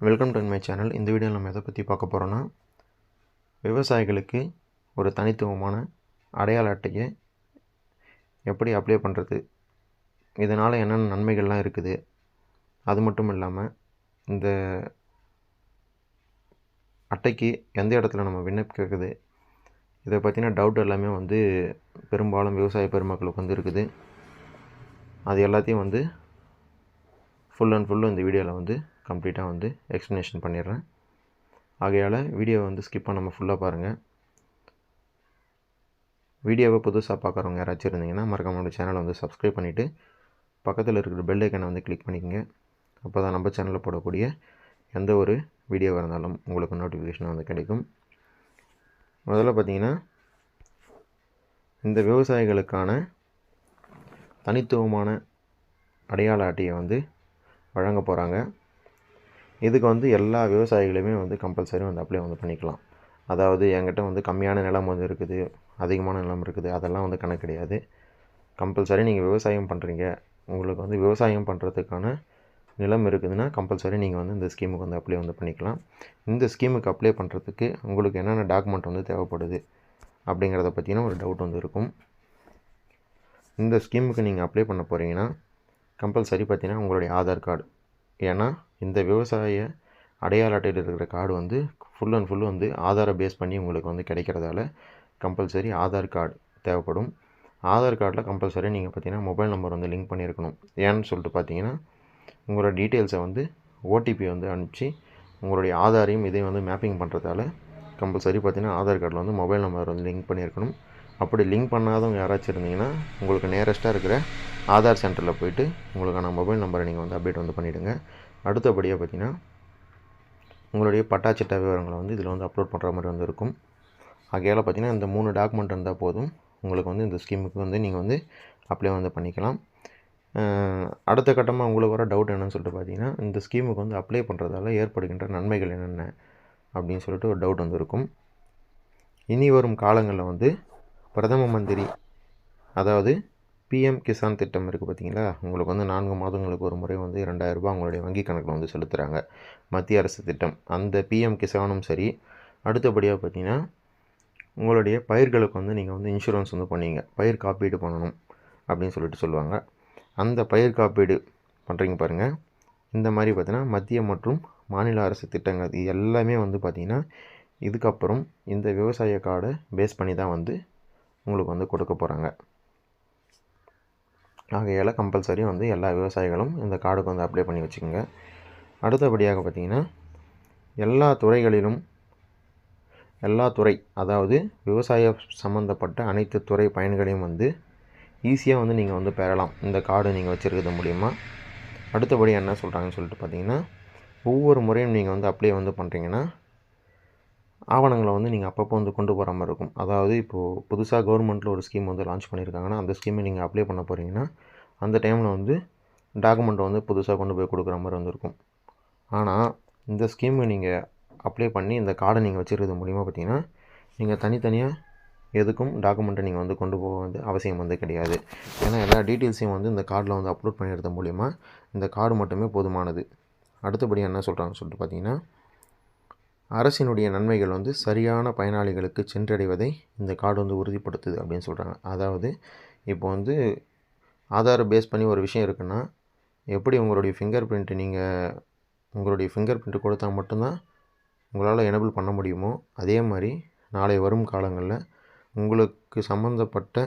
Welcome to my channel இந்த வீடியோவில் நம்ம எதை பற்றி பார்க்க போகிறோன்னா விவசாயிகளுக்கு ஒரு தனித்துவமான அடையாள அட்டையை எப்படி அப்ளை பண்ணுறது இதனால் என்னென்ன நன்மைகள்லாம் இருக்குது அது மட்டும் இல்லாமல் இந்த அட்டைக்கு எந்த இடத்துல நம்ம விண்ணப்பிக்கிறது இதை பற்றின டவுட் எல்லாமே வந்து பெரும்பாலும் விவசாய பெருமக்களுக்கு வந்து இருக்குது. அது எல்லாத்தையும் வந்து ஃபுல் அண்ட் ஃபுல்லு இந்த வீடியோவில் வந்து கம்ப்ளீட்டாக வந்து எக்ஸ்ப்ளனேஷன் பண்ணிடுறேன். ஆகையால் வீடியோவை வந்து ஸ்கிப் பண்ணாமல் ஃபுல்லாக பாருங்கள் வீடியோவை புதுசாக பார்க்குறவங்க யாராச்சும் இருந்தீங்கன்னா மறக்காம சேனலை வந்து சப்ஸ்கிரைப் பண்ணிவிட்டு பக்கத்தில் இருக்கிற பெல் ஐக்கனை வந்து கிளிக் பண்ணிக்கோங்க. அப்போ தான் நம்ம சேனலில் போடக்கூடிய எந்த ஒரு வீடியோவாக இருந்தாலும் உங்களுக்கு நோட்டிஃபிகேஷன் வந்து கிடைக்கும். முதல்ல பார்த்தீங்கன்னா இந்த விவசாயிகளுக்கான தனித்துவமான அடையாள அட்டையை வந்து வழங்க போகிறாங்க இதுக்கு வந்து எல்லா விவசாயிகளுமே வந்து கம்பல்சரி வந்து அப்ளை வந்து பண்ணிக்கலாம். அதாவது என்கிட்ட வந்து கம்மியான நிலம் வந்து இருக்குது அதிகமான நிலம் இருக்குது அதெல்லாம் வந்து கணக்கு கிடையாது. கம்பல்சரி நீங்கள் விவசாயம் பண்ணுறீங்க உங்களுக்கு வந்து விவசாயம் பண்ணுறதுக்கான நிலம் இருக்குதுன்னா கம்பல்சரி நீங்கள் வந்து இந்த ஸ்கீமுக்கு வந்து அப்ளை வந்து பண்ணிக்கலாம். இந்த ஸ்கீமுக்கு அப்ளை பண்ணுறதுக்கு உங்களுக்கு என்னென்ன டாக்குமெண்ட் வந்து தேவைப்படுது அப்படிங்கிறத பற்றின ஒரு டவுட் வந்து இருக்கும். இந்த ஸ்கீமுக்கு நீங்கள் அப்ளை பண்ண போகிறீங்கன்னா கம்பல்சரி பார்த்தீங்கன்னா உங்களுடைய ஆதார் கார்டு ஏன்னா இந்த விவசாய அடையாள அட்டையில் இருக்கிற கார்டு வந்து ஃபுல் அண்ட் ஃபுல் வந்து ஆதாரை பேஸ் பண்ணி உங்களுக்கு வந்து கிடைக்கிறதால கம்பல்சரி ஆதார் கார்டு தேவைப்படும். ஆதார் கார்டில் கம்பல்சரி நீங்கள் பார்த்தீங்கன்னா மொபைல் நம்பர் வந்து லிங்க் பண்ணியிருக்கணும். ஏன்னு சொல்லிட்டு பார்த்தீங்கன்னா உங்களோட டீட்டெயில்ஸை வந்து ஓடிபி வந்து அனுப்பிச்சு உங்களுடைய ஆதாரையும் இதையும் வந்து மேப்பிங் பண்ணுறதால கம்பல்சரி பார்த்தீங்கன்னா ஆதார் கார்டில் வந்து மொபைல் நம்பர் வந்து லிங்க் பண்ணியிருக்கணும். அப்படி லிங்க் பண்ணாதவங்க யாராச்சும் இருந்தீங்கன்னா உங்களுக்கு நேரஸ்ட்டாக இருக்கிற ஆதார் சென்டரில் போயிட்டு உங்களுக்கான மொபைல் நம்பரை நீங்கள் வந்து அப்டேட் வந்து பண்ணிவிடுங்க அடுத்தபடியாக பார்த்தீங்கன்னா உங்களுடைய பட்டாச்சிட்ட விவரங்களை வந்து இதில் வந்து அப்லோட் பண்ணுற மாதிரி வந்து இருக்கும். ஆகையால் பார்த்தீங்கன்னா இந்த மூணு டாக்குமெண்ட் இருந்தால் போதும். உங்களுக்கு வந்து இந்த ஸ்கீமுக்கு வந்து நீங்கள் வந்து அப்ளை வந்து பண்ணிக்கலாம். அடுத்த கட்டமாக உங்களுக்கு வர டவுட் என்னன்னு சொல்லிட்டு பார்த்தீங்கன்னா இந்த ஸ்கீமுக்கு வந்து அப்ளை பண்ணுறதால ஏற்படுகின்ற நன்மைகள் என்னென்ன அப்படின்னு சொல்லிட்டு ஒரு டவுட் வந்து இருக்கும். இனி வரும் காலங்களில் வந்து பிரதம மந்திரி அதாவது பிஎம் கிசான் திட்டம் இருக்குது பார்த்தீங்களா உங்களுக்கு வந்து நான்கு மாதங்களுக்கு ஒரு முறை வந்து ரெண்டாயிரரூபா உங்களுடைய வங்கி கணக்கில் வந்து செலுத்துகிறாங்க மத்திய அரசு திட்டம். அந்த பிஎம் கிசானும் சரி. அடுத்தபடியாக பார்த்தீங்கன்னா உங்களுடைய பயிர்களுக்கு வந்து நீங்கள் வந்து இன்சூரன்ஸ் வந்து பண்ணுவீங்க. பயிர் காப்பீடு பண்ணணும் அப்படின்னு சொல்லிட்டு சொல்லுவாங்க. அந்த பயிர் காப்பீடு பண்ணுறீங்க பாருங்கள் இந்த மாதிரி பார்த்திங்கன்னா மத்திய மற்றும் மாநில அரசு திட்டங்கள் இது எல்லாமே வந்து பார்த்திங்கன்னா இதுக்கப்புறம் இந்த விவசாய கார்டை பேஸ் பண்ணி தான் வந்து உங்களுக்கு வந்து கொடுக்க போகிறாங்க ஆகையால் கம்பல்சரி வந்து எல்லா விவசாயிகளும் இந்த கார்டுக்கு வந்து அப்ளை பண்ணி வச்சுக்கோங்க. அடுத்தபடியாக பார்த்திங்கன்னா எல்லா துறைகளிலும் எல்லா துறை அதாவது விவசாய சம்மந்தப்பட்ட அனைத்து துறை பயன்களையும் வந்து ஈஸியாக வந்து நீங்கள் வந்து பெறலாம். இந்த கார்டு நீங்கள் வச்சுருக்கிறது மூலிமா அடுத்தபடி என்ன சொல்கிறாங்கன்னு சொல்லிட்டு பார்த்தீங்கன்னா ஒவ்வொரு முறையும் நீங்கள் வந்து அப்ளை வந்து பண்ணுறீங்கன்னா ஆவணங்களை வந்து நீங்கள் அப்பப்போ வந்து கொண்டு போகிற மாதிரி இருக்கும். அதாவது இப்போது புதுசாக கவர்மெண்ட்டில் ஒரு ஸ்கீம் வந்து லான்ச் பண்ணியிருக்காங்கன்னா அந்த ஸ்கீமை நீங்கள் அப்ளை பண்ண போகிறீங்கன்னா அந்த டைமில் வந்து டாக்குமெண்ட்டை வந்து புதுசாக கொண்டு போய் கொடுக்குற மாதிரி வந்துருக்கும் ஆனால் இந்த ஸ்கீமை நீங்கள் அப்ளை பண்ணி இந்த கார்டை நீங்கள் வச்சுருக்கிறது மூலிமா பார்த்தீங்கன்னா நீங்கள் தனித்தனியாக எதுக்கும் டாக்குமெண்ட்டை நீங்கள் வந்து கொண்டு போக வந்து அவசியம் வந்து கிடையாது. ஏன்னா எல்லா டீட்டெயில்ஸையும் வந்து இந்த கார்டில் வந்து அப்லோட் பண்ணிடுறது மூலிமா இந்த கார்டு மட்டுமே போதுமானது. அடுத்தபடி என்ன சொல்கிறாங்கன்னு சொல்லிட்டு பார்த்தீங்கன்னா அரசினுடைய நன்மைகள் வந்து சரியான பயனாளிகளுக்கு சென்றடைவதை இந்த கார்டு வந்து உறுதிப்படுத்துது அப்படின்னு சொல்கிறாங்க அதாவது இப்போ வந்து ஆதாரை பேஸ் பண்ணி ஒரு விஷயம் இருக்குன்னா எப்படி உங்களுடைய ஃபிங்கர் பிரிண்ட்டு நீங்கள் உங்களுடைய ஃபிங்கர் பிரிண்ட்டு கொடுத்தா மட்டும்தான் உங்களால் எனபிள் பண்ண முடியுமோ அதே மாதிரி நாளை வரும் காலங்களில் உங்களுக்கு சம்மந்தப்பட்ட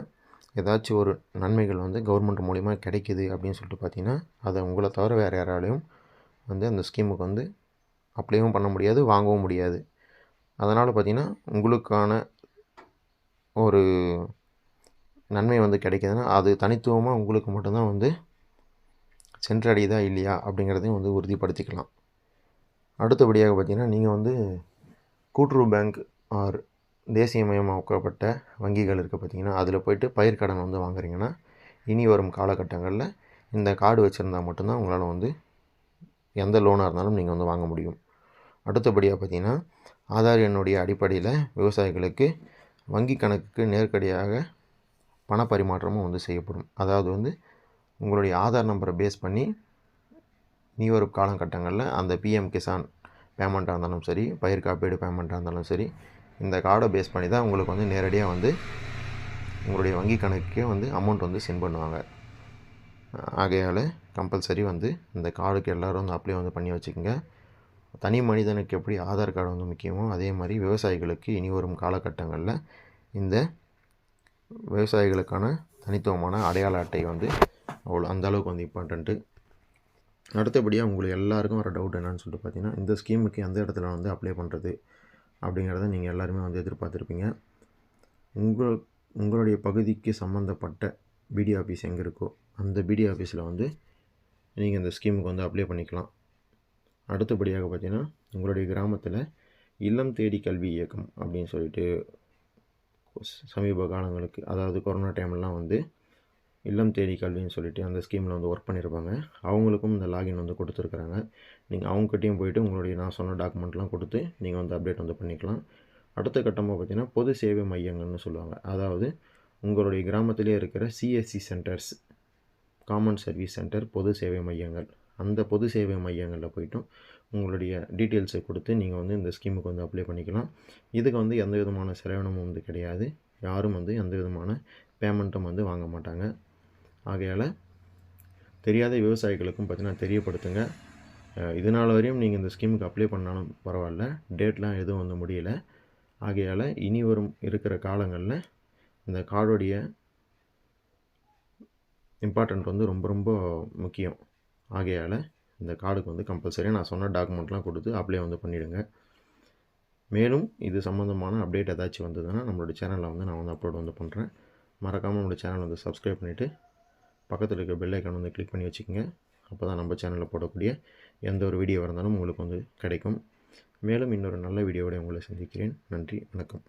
ஏதாச்சும் ஒரு நன்மைகள் வந்து கவர்மெண்ட் மூலிமா கிடைக்கிது அப்படின்னு சொல்லிட்டு பார்த்தீங்கன்னா அதை உங்களை தவிர வேறு யாராலையும் வந்து அந்த ஸ்கீமுக்கு வந்து அப்ளையும் பண்ண முடியாது வாங்கவும் முடியாது. அதனால் பார்த்திங்கன்னா உங்களுக்கான ஒரு நன்மை வந்து கிடைக்கிதுன்னா அது தனித்துவமாக உங்களுக்கு மட்டும்தான் வந்து சென்றடையுதா இல்லையா அப்படிங்கிறதையும் வந்து உறுதிப்படுத்திக்கலாம். அடுத்தபடியாக பார்த்திங்கன்னா நீங்கள் வந்து கூட்டுறவு பேங்க் ஆர் தேசியமயமாக்கப்பட்ட வங்கிகள் இருக்குது பார்த்திங்கன்னா அதில் போய்ட்டு பயிர் கடன் வந்து வாங்குறீங்கன்னா இனி வரும் காலகட்டங்களில் இந்த கார்டு வச்சுருந்தா மட்டும்தான் உங்களால் வந்து எந்த லோனாக இருந்தாலும் நீங்கள் வந்து வாங்க முடியும். அடுத்தபடியாக பார்த்தீங்கன்னா ஆதார் எண்ணுடைய அடிப்படையில் விவசாயிகளுக்கு வங்கி கணக்குக்கு நேர்க்கடியாக பண பரிமாற்றமும் வந்து செய்யப்படும். அதாவது வந்து உங்களுடைய ஆதார் நம்பரை பேஸ் பண்ணி நீ வரும் காலகட்டங்களில் அந்த பிஎம் கிசான் பேமெண்ட்டாக இருந்தாலும் சரி பயிர் காப்பீடு பேமெண்ட்டாக இருந்தாலும் சரி இந்த கார்டை பேஸ் பண்ணி தான் உங்களுக்கு வந்து நேரடியாக வந்து உங்களுடைய வங்கி கணக்குக்கே வந்து அமௌண்ட் வந்து சென்ட் பண்ணுவாங்க. ஆகையால் கம்பல்சரி வந்து இந்த கார்டுக்கு எல்லோரும் வந்து அப்ளை வந்து பண்ணி வச்சுக்கோங்க. தனி மனிதனுக்கு எப்படி ஆதார் கார்டு வந்து முக்கியமோ அதே மாதிரி விவசாயிகளுக்கு இனி வரும் காலகட்டங்களில் இந்த விவசாயிகளுக்கான தனித்துவமான அடையாள அட்டை வந்து அவ்வளோ அந்தளவுக்கு வந்து இம்பார்ட்டண்ட்டு அடுத்தபடியாக உங்களுக்கு எல்லாருக்கும் வர டவுட் என்னன்னு சொல்லிட்டு பார்த்தீங்கன்னா இந்த ஸ்கீமுக்கு எந்த இடத்துல வந்து அப்ளை பண்ணுறது அப்படிங்கிறத நீங்கள் எல்லாருமே வந்து எதிர்பார்த்துருப்பீங்க. உங்கள் உங்களுடைய பகுதிக்கு சம்மந்தப்பட்ட பிடி ஆஃபீஸ் எங்கே இருக்கோ அந்த பிடி ஆஃபீஸில் வந்து நீங்கள் இந்த ஸ்கீமுக்கு வந்து அப்ளை பண்ணிக்கலாம். அடுத்தபடியாக பார்த்தீங்கன்னா உங்களுடைய கிராமத்தில் இல்லம் தேடி கல்வி இயக்கம் அப்படின்னு சொல்லிட்டு சமீப காலங்களுக்கு அதாவது கொரோனா டைம்லாம் வந்து இல்லம் தேடி கல்வின்னு சொல்லிட்டு அந்த ஸ்கீமில் வந்து ஒர்க் பண்ணியிருப்பாங்க அவங்களுக்கும் இந்த லாகின் வந்து கொடுத்துருக்குறாங்க. நீங்கள் அவங்ககிட்டயும் போயிட்டு உங்களுடைய நான் சொன்ன டாக்குமெண்ட்லாம் கொடுத்து நீங்கள் வந்து அப்டேட் வந்து பண்ணிக்கலாம். அடுத்த கட்டமாக பார்த்தீங்கன்னா பொது சேவை மையங்கள்னு சொல்லுவாங்க. அதாவது உங்களுடைய கிராமத்திலே இருக்கிற CSC centres common service centre பொது சேவை மையங்கள். அந்த பொது சேவை மையங்களில் போய்ட்டும் உங்களுடைய டீட்டெயில்ஸை கொடுத்து நீங்கள் வந்து இந்த ஸ்கீமுக்கு வந்து அப்ளை பண்ணிக்கலாம். இதுக்கு வந்து எந்த விதமான செலவினமும் வந்து கிடையாது. யாரும் வந்து எந்த விதமான பேமெண்ட்டும் வந்து வாங்க மாட்டாங்க. ஆகையால் தெரியாத விவசாயிகளுக்கும் பார்த்தீங்கன்னா தெரியப்படுத்துங்க. அஹ் இது நாள் வரையும் நீங்கள் இந்த ஸ்கீமுக்கு அப்ளை பண்ணாலும் பரவாயில்ல. டேட்லாம் எதுவும் வந்து முடியல. ஆகையால் இனி வரும் இருக்கிற காலங்களில் இந்த கார்டுடைய இம்பார்ட்டண்ட் வந்து ரொம்ப ரொம்ப முக்கியம். ஆகையால் இந்த கார்டுக்கு வந்து கம்பல்சரியாக நான் சொன்ன டாக்குமெண்ட்லாம் கொடுத்து அப்ளை வந்து பண்ணிவிடுங்க மேலும் இது சம்மந்தமான அப்டேட் ஏதாச்சும் வந்ததுன்னா நம்மளோட சேனலில் வந்து நான் வந்து அப்லோட் வந்து பண்ணுறேன் மறக்காமல் நம்மளோட சேனல் வந்து சப்ஸ்கிரைப் பண்ணிவிட்டு பக்கத்தில் இருக்க பெல் ஐக்கான் வந்து கிளிக் பண்ணி வச்சுக்கோங்க. அப்போ தான் நம்ம சேனலில் போடக்கூடிய எந்த ஒரு வீடியோ இருந்தாலும் உங்களுக்கு வந்து கிடைக்கும். மேலும் இன்னொரு நல்ல வீடியோவோட உங்களை சந்திக்கிறேன். நன்றி வணக்கம்.